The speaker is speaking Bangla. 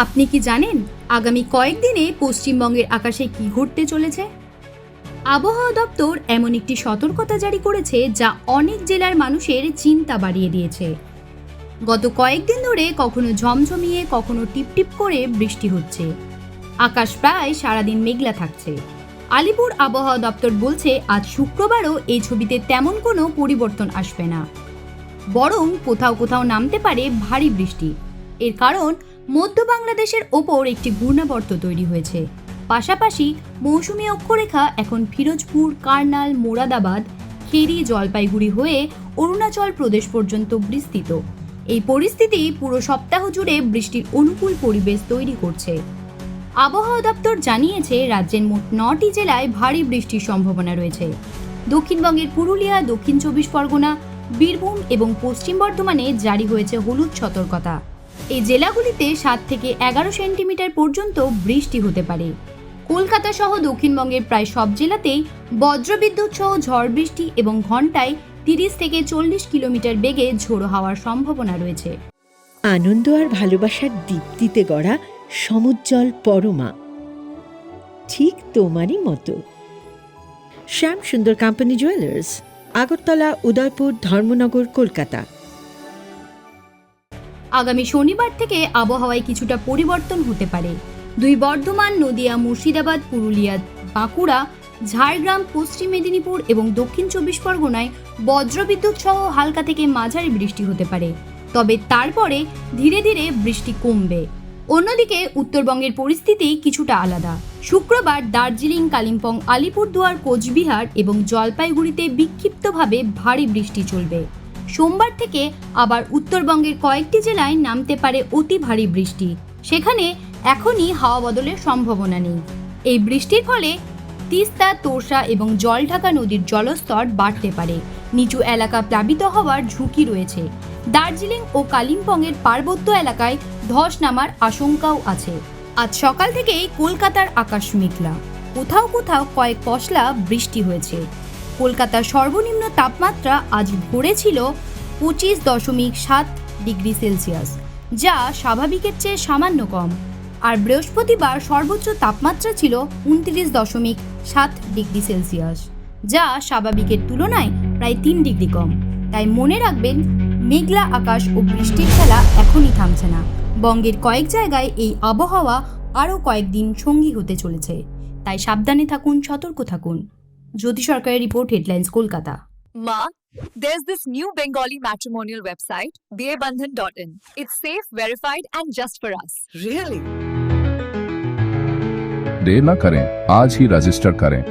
আপনি কি জানেন আগামী কয়েকদিনে পশ্চিমবঙ্গের আকাশে কি ঘটতে চলেছে? আবহাওয়া দপ্তর এমন একটি সতর্কতা জারি করেছে যা অনেক জেলার মানুষের চিন্তা বাড়িয়ে দিয়েছে। গত কয়েকদিন ধরে কখনো ঝমঝমিয়ে, কখনো টিপটিপ করে বৃষ্টি হচ্ছে। আকাশ প্রায় সারাদিন মেঘলা থাকছে। আলিপুর আবহাওয়া দপ্তর বলছে, আজ শুক্রবারও এই ছবিতে তেমন কোনো পরিবর্তন আসবে না। বরং কোথাও কোথাও নামতে পারে ভারী বৃষ্টি। এর কারণ মধ্য বাংলাদেশের ওপর একটি ঘূর্ণাবর্ত তৈরি হয়েছে। পাশাপাশি মৌসুমী অক্ষরেখা এখন ফিরোজপুর, কার্নাল, মোরাদাবাদ, খেরি জলপাইগুড়ি হয়ে অরুণাচল প্রদেশ পর্যন্ত বিস্তৃত। এই পরিস্থিতি পুরো সপ্তাহ জুড়ে বৃষ্টির অনুকূল পরিবেশ তৈরি করছে। আবহাওয়া দপ্তর জানিয়েছে, রাজ্যের মোট নটি জেলায় ভারী বৃষ্টির সম্ভাবনা রয়েছে। দক্ষিণবঙ্গের পুরুলিয়া, দক্ষিণ চব্বিশ পরগনা, বীরভূম এবং পশ্চিম বর্ধমানে জারি হয়েছে হলুদ সতর্কতা। এই জেলাগুলিতে সাত থেকে এগারো সেন্টিমিটার পর্যন্ত বৃষ্টি হতে পারে। কলকাতা সহ দক্ষিণবঙ্গের প্রায় সব জেলাতেই বজ্রবিদ্যুৎ সহ ঝড় বৃষ্টি এবং ঘন্টায় তিরিশ থেকে চল্লিশ কিলোমিটার বেগে ঝোড়ো হওয়ার সম্ভাবনা রয়েছে। আনন্দ আর ভালোবাসার দীপ্তিতে গড়া সমুজ্জ্বল পরমা। ঠিক তোমারই মতো। Shyam Sundar company jewellers Agartala, Udaipur, Dharmanagar, Kolkata. আগামী শনিবার থেকে আবহাওয়ায় কিছুটা পরিবর্তন হতে পারে। দুই বর্ধমান, নদিয়া, মুর্শিদাবাদ, পুরুলিয়া, বাঁকুড়া, ঝাড়গ্রাম, পশ্চিম মেদিনীপুর এবং দক্ষিণ চব্বিশ পরগনায় বজ্রবিদ্যুৎ সহ হালকা থেকে মাঝারি বৃষ্টি হতে পারে। তবে তারপরে ধীরে ধীরে বৃষ্টি কমবে। অন্যদিকে উত্তরবঙ্গের পরিস্থিতি কিছুটা আলাদা। শুক্রবার দার্জিলিং, কালিম্পং, আলিপুরদুয়ার, কোচবিহার এবং জলপাইগুড়িতে বিক্ষিপ্তভাবে ভারী বৃষ্টি চলবে। সোমবার থেকে আবার উত্তরবঙ্গের কয়েকটি জেলায় নামতে পারে অতি ভারী বৃষ্টি। সেখানে এখনই হাওয়া বদলের সম্ভাবনা নেই। এই বৃষ্টির ফলে তিস্তা, তোরসা এবং জলঢাকা নদীর জলস্তর বাড়তে পারে। নিচু এলাকা প্লাবিত হওয়ার ঝুঁকি রয়েছে। দার্জিলিং ও কালিম্পংয়ের পার্বত্য এলাকায় ধস নামার আশঙ্কাও আছে। আজ সকাল থেকেই কলকাতার আকাশ মেঘলা। কোথাও কোথাও কয়েক পশলা বৃষ্টি হয়েছে। কলকাতার সর্বনিম্ন তাপমাত্রা আজ ভোরে ছিল পঁচিশ দশমিক সাত ডিগ্রি সেলসিয়াস, যা স্বাভাবিকের চেয়ে সামান্য কম। আর বৃহস্পতিবার সর্বোচ্চ তাপমাত্রা ছিল উনত্রিশ দশমিক সাত ডিগ্রি সেলসিয়াস, যা স্বাভাবিকের তুলনায় প্রায় তিন ডিগ্রি কম। তাই মনে রাখবেন, মেঘলা আকাশ ও বৃষ্টির খেলা এখনই থামছে না। বঙ্গের কয়েক জায়গায় এই আবহাওয়া আরও কয়েকদিন সঙ্গী হতে চলেছে। তাই সাবধানে থাকুন, সতর্ক থাকুন। জ্যোতি সরকারের report headlines Kolkata Ma, there's this new Bengali matrimonial website, dearbandhan.in. It's safe, verified, and just for us. Really? देर न करें आज ही रजिस्टर करें